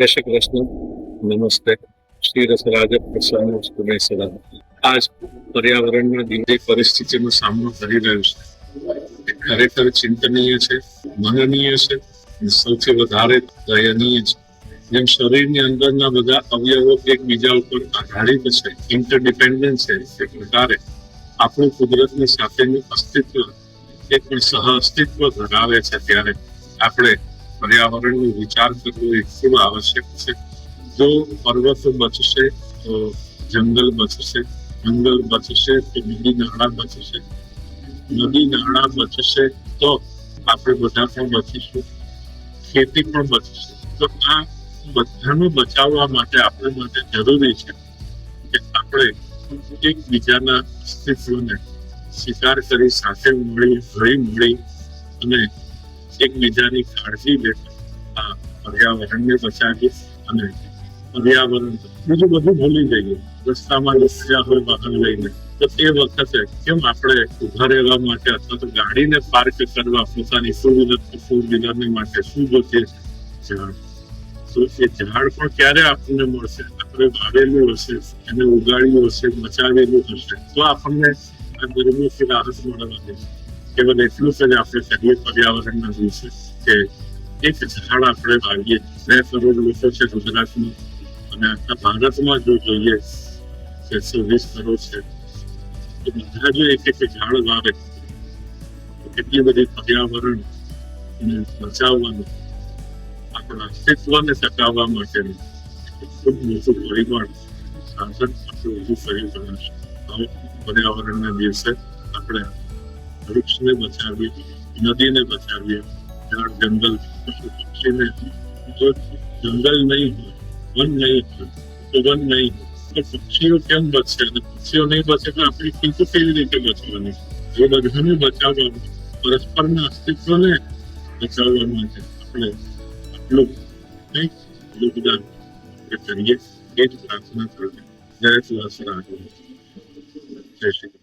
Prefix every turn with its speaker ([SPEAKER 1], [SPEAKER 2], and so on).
[SPEAKER 1] જય શ્રી કૃષ્ણ નમસ્તે શ્રી રસરાજ પ્રસન્ન સ્તુમે સદા આજ પર્યાવરણના દિને પરિસ્થિતિનો સામનો કરી રહ્યું છે એ ખરેખર ચિંતનીય છે મનનીય છે સૌથી વધારે દયનીય છે જેમ શરીરની અંદરના બધા અવયવો એકબીજા ઉપર આધારિત છે ઇન્ટરડિપેન્ડન્ટ છે એ પ્રકારે આપણું કુદરતની સાથેનું અસ્તિત્વ એક પણ સહ અસ્તિત્વ ધરાવે છે ત્યારે આપણે પર્યાવરણનો વિચાર કરવો એ ખૂબ આવશ્યક છે. જો પર્વત બચશે, તો જંગલ બચશે જંગલ બચશે, તો નદી, નાળા બચશે. નદી, નાળા બચશે, તો આપણે બધા પણ બચીશું. ખેતી પણ બચશે. તો આ બધાને બચાવવા માટે આપણે માટે જરૂરી છે કે આપણે એકબીજાના અસ્તિત્વને સ્વીકાર કરી સાથે મળી રહી મળી અને એકબીજાની કાળજી લેતા પર્યાવરણને બચાવીએ અને પર્યાવરણ બીજું બધું ભૂલી જઈએ. રસ્તામાં નીકળ્યા હોય વાહન લઈને. તો તે વખતે કેમ આપણે ઊભા રહેવા માટે અથવા તો ગાડીને પાર્ક કરવા પોતાની ટુ વ્હીલર ફોર વ્હીલરની માટે શું જોઈએ ઝાડ. તો એ ઝાડ પણ ક્યારે આપણને મળશે? આપણે વાવેલું હશે, એને ઉગાડ્યું હશે, બચાવેલું હશે. તો આપણને આ ગરમીથી રાહત મળવાની છે. વાવે કેટલી બધી પર્યાવરણ બચાવવાનું આપણા અસ્તિત્વને ટકાવવા માટેનું ખૂબ પર્યાવરણના દિવસે આપણે વૃક્ષને બચાવીએ નદીને બચાવીએ ઝાડ જંગલ પશુ પક્ષીને જો જંગલ નહીં હોય વન નહીં હોય તો વન નહીં હોય તો પક્ષીઓ કેમ બચશે અને પક્ષીઓ નહીં બચે તો આપણી ખીચું કેવી રીતે બચવાની એ બધાને બચાવવાનું પરસ્પરના અસ્તિત્વને બચાવવા માટે આપણે આટલું કંઈક યોગદાન આપણે કરીએ એ જ પ્રાર્થના કરીએ જય તુલસી રાજ જય શ્રી કૃષ્ણ